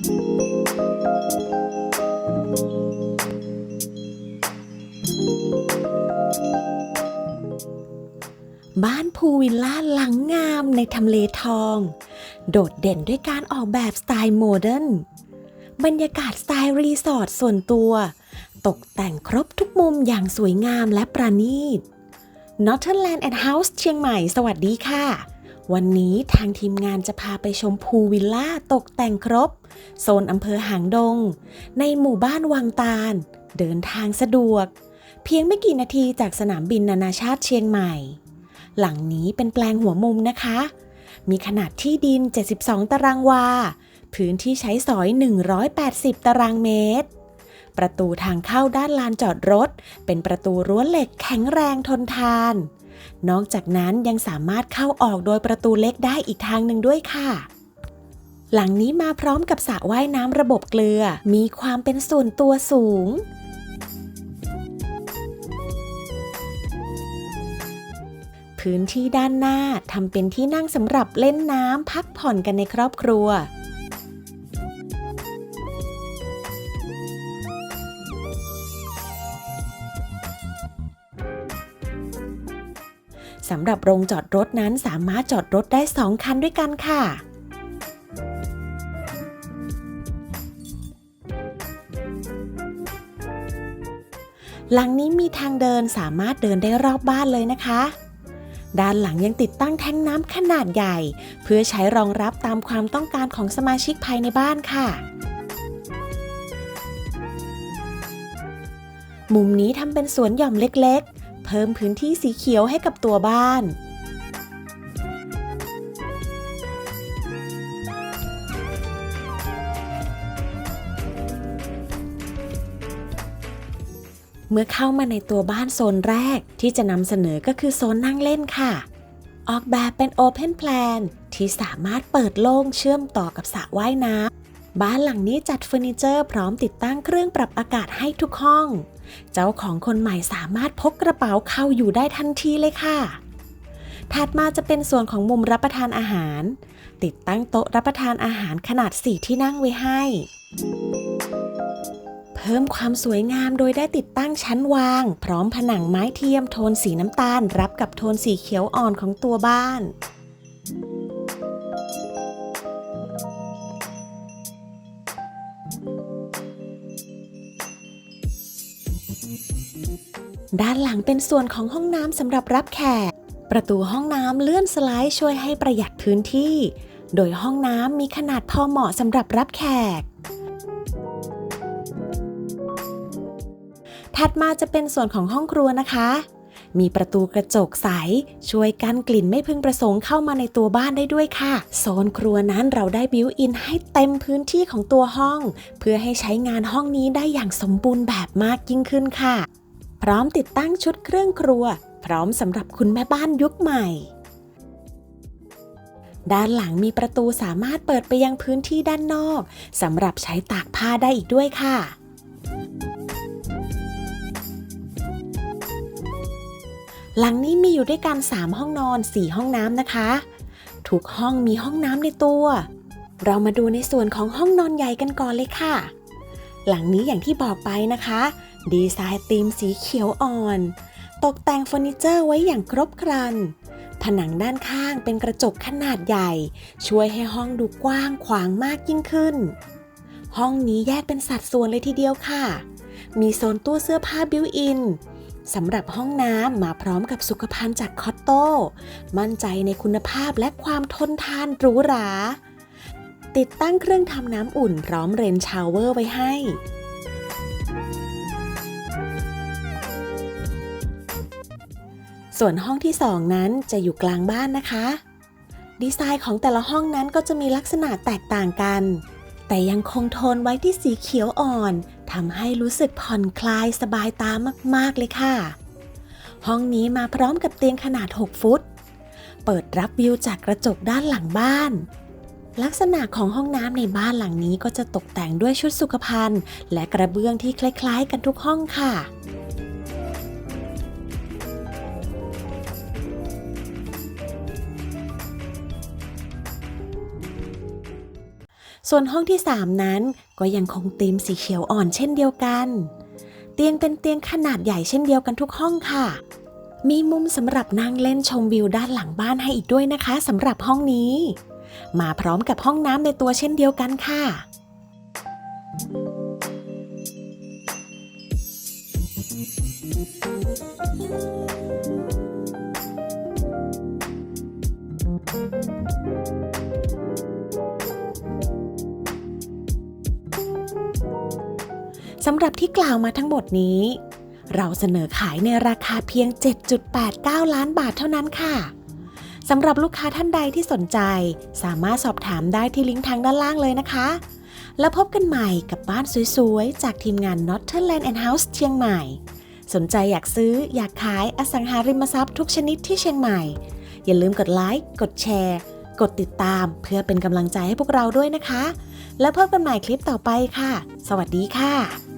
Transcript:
บ้านพูลวิลล่าหลังงามในทำเลทอง โดดเด่นด้วยการออกแบบสไตล์โมเดิร์นบรรยากาศสไตล์รีสอร์ทส่วนตัว ตกแต่งครบทุกมุมอย่างสวยงามและประณีต Northernland and House เชียงใหม่ สวัสดีค่ะ วันนี้ทางทีมงานจะพาไปชมพูวิลล่าตกแต่งครบ โซนอำเภอหางดง ในหมู่บ้านวังตาล เดินทางสะดวก เพียงไม่กี่นาทีจากสนามบินนานาชาติเชียงใหม่ หลังนี้เป็นแปลงหัวมุมนะคะ มีขนาดที่ดิน 72 ตารางวา พื้นที่ใช้สอย 180 ตารางเมตร ประตูทางเข้าด้านลานจอดรถ เป็นประตูรั้วเหล็กแข็งแรงทนทาน นอกจากนั้นยังสามารถเข้าออกโดยประตูเล็กได้อีกทางหนึ่งด้วยค่ะ หลังนี้มาพร้อมกับสระว่ายน้ำระบบเกลือ มีความเป็นส่วนตัวสูงพื้นที่ด้านหน้าทำเป็นที่นั่งสำหรับเล่นน้ำพักผ่อนกันในครอบครัว สำหรับโรงจอดรถนั้นสามารถจอดรถได้ 2 คันด้วยกันค่ะ หลังนี้มีทางเดินสามารถเดินได้รอบบ้านเลยนะคะ ด้านหลังยังติดตั้งแท้งน้ำขนาดใหญ่ เพื่อใช้รองรับตามความต้องการของสมาชิกภายในบ้านค่ะมุมนี้ทำเป็นสวนหย่อมเล็กๆ เพิ่มพื้นที่สีเขียวให้กับตัวบ้าน เมื่อเข้ามาในตัวบ้านโซนแรกที่จะนำเสนอก็คือโซนนั่งเล่นค่ะ ออกแบบเป็น Open Plan ที่สามารถเปิดโล่งเชื่อมต่อกับสระว่ายน้ำบ้านหลังนี้จัดเฟอร์นิเจอร์พร้อมติดตั้งเครื่องปรับอากาศให้ทุกห้อง เจ้าของคนใหม่สามารถพกกระเป๋าเข้าอยู่ได้ทันทีเลยค่ะ ถัดมาจะเป็นส่วนของมุมรับประทานอาหาร ติดตั้งโต๊ะรับประทานอาหารขนาด 4 ที่นั่งไว้ให้ เพิ่มความสวยงามโดยได้ติดตั้งชั้นวาง พร้อมผนังไม้เทียมโทนสีน้ำตาล รับกับโทนสีเขียวอ่อนของตัวบ้าน ด้านหลังเป็นส่วนของห้องน้ำสำหรับรับแขก ประตูห้องน้ำเลื่อนสไลด์ช่วยให้ประหยัดพื้นที่ โดยห้องน้ำมีขนาดพอเหมาะสำหรับรับแขก ถัดมาจะเป็นส่วนของห้องครัวนะคะ มีประตูกระจกใส ช่วยกันกลิ่นไม่พึงประสงค์เข้ามาในตัวบ้านได้ด้วยค่ะ โซนครัวนั้นเราได้บิวอินให้เต็มพื้นที่ของตัวห้อง เพื่อให้ใช้งานห้องนี้ได้อย่างสมบูรณ์แบบมากยิ่งขึ้นค่ะ พร้อมติดตั้งชุดเครื่องครัว พร้อมสำหรับคุณแม่บ้านยุคใหม่ ด้านหลังมีประตูสามารถเปิดไปยังพื้นที่ด้านนอกสำหรับใช้ตากผ้าได้อีกด้วยค่ะหลังนี้มีอยู่ด้วยกัน 3 ห้องนอน 4 ห้องน้ำนะคะ ทุกห้องมีห้องน้ำในตัว เรามาดูในส่วนของห้องนอนใหญ่กันก่อนเลยค่ะ หลังนี้อย่างที่บอกไปนะคะ ดีไซน์ธีมสีเขียวอ่อน ตกแต่งเฟอร์นิเจอร์ไว้อย่างครบครัน ผนังด้านข้างเป็นกระจกขนาดใหญ่ ช่วยให้ห้องดูกว้างขวางมากยิ่งขึ้น ห้องนี้แยกเป็นสัดส่วนเลยทีเดียวค่ะ มีโซนตู้เสื้อผ้าบิวอินสำหรับห้องน้ำมาพร้อมกับสุขภัณฑ์จากคอตโต้ มั่นใจในคุณภาพและความทนทานหรูหรา ติดตั้งเครื่องทำน้ำอุ่นพร้อมเรนชาวเวอร์ไว้ให้ ส่วนห้องที่ 2 นั้นจะอยู่กลางบ้านนะคะ ดีไซน์ของแต่ละห้องนั้นก็จะมีลักษณะแตกต่างกัน แต่ยังคงโทนไว้ที่สีเขียวอ่อนทำให้รู้สึกผ่อนคลายสบายตามาก ๆ เลยค่ะ ห้องนี้มาพร้อมกับเตียงขนาด 6 ฟุต เปิดรับวิวจากกระจกด้านหลังบ้าน ลักษณะของห้องน้ำในบ้านหลังนี้ก็จะตกแต่งด้วยชุดสุขภัณฑ์ และกระเบื้องที่คล้าย ๆ กันทุกห้องค่ะ ส่วนห้องที่ 3 นั้นก็ยังคงธีมสีเขียวอ่อนเช่นเดียวกัน เตียงเป็นเตียงขนาดใหญ่เช่นเดียวกันทุกห้องค่ะ มีมุมสำหรับนั่งเล่นชมวิวด้านหลังบ้านให้อีกด้วยนะคะสำหรับห้องนี้ มาพร้อมกับห้องน้ำในตัวเช่นเดียวกันค่ะ สำหรับที่กล่าวมาทั้งหมดนี้ เราเสนอขายในราคาเพียง 7.89 ล้านบาทเท่านั้นค่ะสำหรับลูกค้าท่านใดที่สนใจ สามารถสอบถามได้ที่ลิงก์ทางด้านล่างเลยนะคะ แล้วพบกันใหม่กับบ้านสวยๆ จากทีมงาน Northern and House เชียงใหม่ สนใจอยากซื้ออยากขายอสังหาริมทรัพย์ทุกชนิดที่เชียงใหม่ อย่าลืมกดไลค์กดแชร์ กดติดตามเพื่อเป็นกำลังใจให้พวกเราด้วยนะคะ แล้วพบกันใหม่คลิปต่อไปค่ะ สวัสดีค่ะ